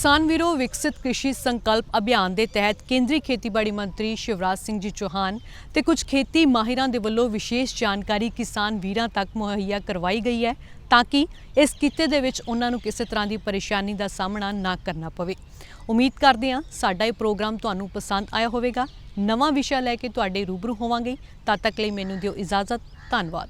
ਕਿਸਾਨ ਵੀਰੋ ਵਿਕਸਿਤ ਕ੍ਰਿਸ਼ੀ ਸੰਕਲਪ ਅਭਿਆਨ ਦੇ ਤਹਿਤ ਕੇਂਦਰੀ ਖੇਤੀਬਾੜੀ ਮੰਤਰੀ ਸ਼ਿਵਰਾਜ ਸਿੰਘ ਜੀ ਚੌਹਾਨ ਤੇ ਕੁਝ ਖੇਤੀ ਮਾਹਿਰਾਂ ਦੇ ਵੱਲੋਂ ਵਿਸ਼ੇਸ਼ ਜਾਣਕਾਰੀ ਕਿਸਾਨ ਵੀਰਾਂ ਤੱਕ ਮੁਹੱਈਆ ਕਰਵਾਈ ਗਈ ਹੈ ਤਾਂ ਕਿ ਇਸ ਕਿੱਤੇ ਦੇ ਵਿੱਚ ਉਹਨਾਂ ਨੂੰ ਕਿਸੇ ਤਰ੍ਹਾਂ ਦੀ ਪਰੇਸ਼ਾਨੀ ਦਾ ਸਾਹਮਣਾ ਨਾ ਕਰਨਾ ਪਵੇ। ਉਮੀਦ ਕਰਦੇ ਹਾਂ ਸਾਡਾ ਇਹ ਪ੍ਰੋਗਰਾਮ ਤੁਹਾਨੂੰ ਪਸੰਦ ਆਇਆ ਹੋਵੇਗਾ। ਨਵਾਂ ਵਿਸ਼ਾ ਲੈ ਕੇ ਤੁਹਾਡੇ ਰੂਬਰੂ ਹੋਵਾਂਗੇ। ਤਦ ਤੱਕ ਲਈ ਮੈਨੂੰ ਦਿਓ ਇਜਾਜ਼ਤ। ਧੰਨਵਾਦ।